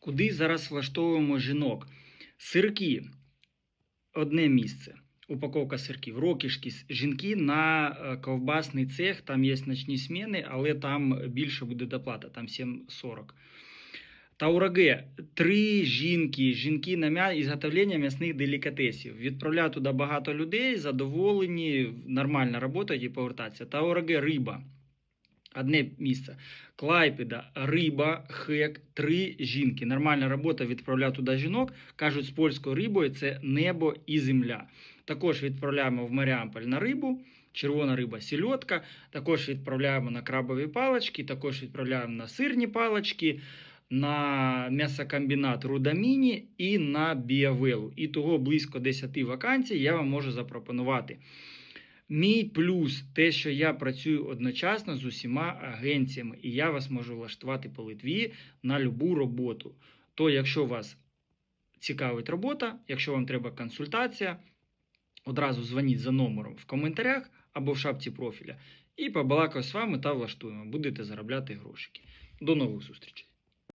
Куди зараз влаштовуємо жінок? Сирки одне місце. Упаковка сирків. Рокішки жінки на е, ковбасний цех, там є ночні зміни, але там більше буде доплата, там 7,40. Таураге три жінки, жінки на м'я... ізготовлення м'ясних делікатесів. Відправляю туди багато людей, задоволені, нормально працюють і повертаються. Таураге риба. Одне місце. Клайпеда, риба, хек, три жінки. Нормальна робота відправляю туди жінок. Кажуть, з польською рибою це небо і земля. Також відправляємо в Маріамполь на рибу, червона риба, сільотка. Також відправляємо на крабові палички, також відправляємо на сирні палички, на м'ясокомбінат Рудаміні і на Біавелу. І того близько 10 вакансій я вам можу запропонувати. Мій плюс те, що я працюю одночасно з усіма агенціями, і я вас можу влаштувати по Литві на любу роботу. То, якщо вас цікавить робота, якщо вам треба консультація, одразу дзвоніть за номером в коментарях або в шапці профіля. І побалакаю з вами та влаштуємо. Будете заробляти грошики. До нових зустрічей!